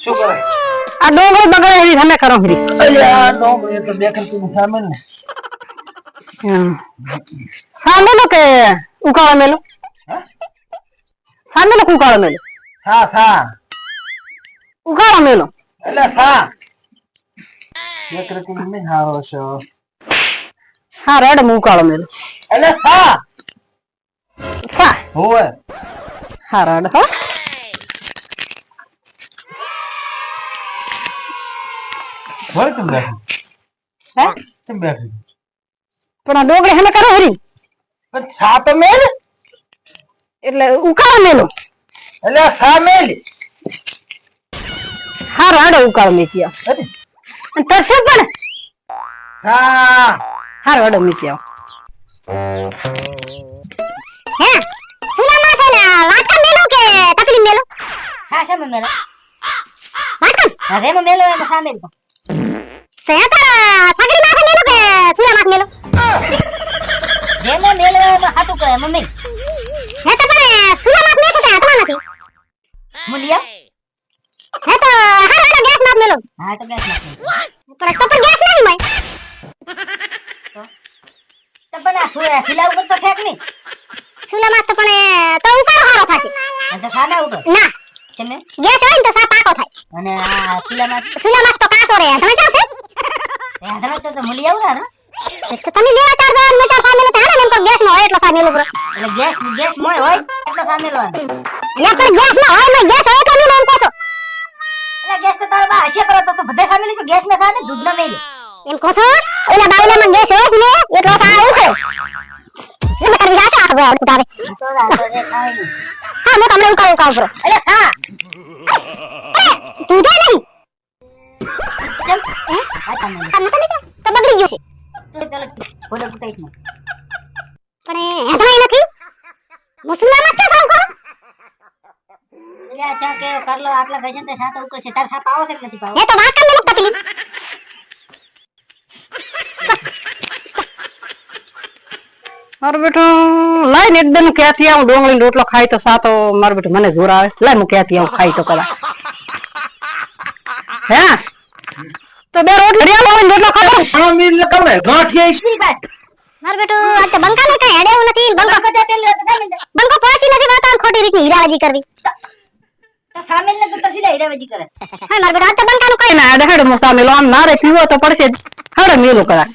શું કરે? આ ડોંગળી બગડે એવી તમે કરો ફરી. અલ્યા ડોંગળી તો બે તું સામે ને. સામેલો કે ઉકાળો મેલો? સામે લો ઉકાળો મેલો? હા હા. ઉકાળો મેલો. એટલે હા. બે ખર્ચી મે હારો છો. હા રેડ મુકાળો મેલો. એટલે હા. હા. હોવે. હા રેડ હો. હોય કેમ બેઠી. હે? કેમ બેઠી. પણ આ ડોંગળી હમે કરો હરી? પણ સા તો મેલ. એટલે ઉકાળો મેલો. એટલે સા મેલ. હા રાડો ઉકાળો મેકી આવ. અરે, અને તરસે પણ. હા. હા રાડો મેકી હે? સુલામાં છે ને વાટકા મેલો કે તકલી મેલો? હા શામે મેલો. વાટકા હા રેમાં મેલો એમાં શા મેલો તો એ તો સગડી માથે મેલો કે મેલો? રેમાં મેલો એમાં હાટું કરે મમ્મી. હે તો પણ સુલામાં મેકે કે હાથમાં નથી? મુલિયા હે તો હાર હાર ગેસમાં મેલો. હા તો ગેસ નાખી પણ તો પણ ગેસ નહીં મય તો? પણ આ સુલા ખીલા ઉપર તો ફેંક નહીં. સુલામાં તો પણ તો ઉકાળો હારો થશે. તો સાદા ઉપર? ના. ચમે ગેસ હોય ને તો સા પાકો થાય. અને આ ખીલામાં સુલામાં તો કાસો રહે. તમે જાવ છે? તમે તો મુલિયા ઉડા ને તો તમે લેવા ચાર જાવ ને ચાર સામેલો તો ને એમ ગેસ નો હોય એટલો સા મેલો એટલે ગેસ ગેસ મોય હોય એટલે શા મેલવાનો એટલે પણ ગેસ ના હોય ને ગેસ હોય એટલો એમ કહો એટલે ગેસ તો તારો બા હશે કરો તો તો બધા શા ગેસ ના થાય ને દૂધ ના મેલે. એમ કહો છો? ઓલા બાવલામાં ગેસ હોય ને એટલો સા ઉખે એટલે કરવી જાશે આ હવે ઉતારે તો આ જે ખાય હા મે તમને એવું ઉકાળો બરો હા તો બગડી ગયું છે તો ચાલો ફોટો કઈશ ને પણ એ હેઠળ નથી મુસલમાન જ કામ કરો એટલે આ ચા કે કરલો આટલા ઘસે ને સાત ઉપર છે તાર સાપ આવો કે નથી પાવો એ તો વાત કામ તકલીફ મારો બેટો લાઈ ને એકદમ ક્યાંથી આવું ડોંગળી રોટલો ખાય તો સાતો મારો બેટો મને જોર આવે લાઈ હું ક્યાંથી આવું ખાઈ તો કદાચ હે તો બે રોટલી ગાંઠિયા માર બેટો આ તો બંકા ને કઈ હેડે એવું નથી. બંકો કચા તેલ બંકો પહોંચી નથી વાતો ખોટી રીતની હીરાબાજી કરવી. તો સામેલ ને તો તસીલા હીરાબાજી કરે. હા માર બેટો આ તો બંકા નું કઈ ના હેડ. મો સામેલો આમ મારે પીવો તો પડશે હેડ મેલું કરા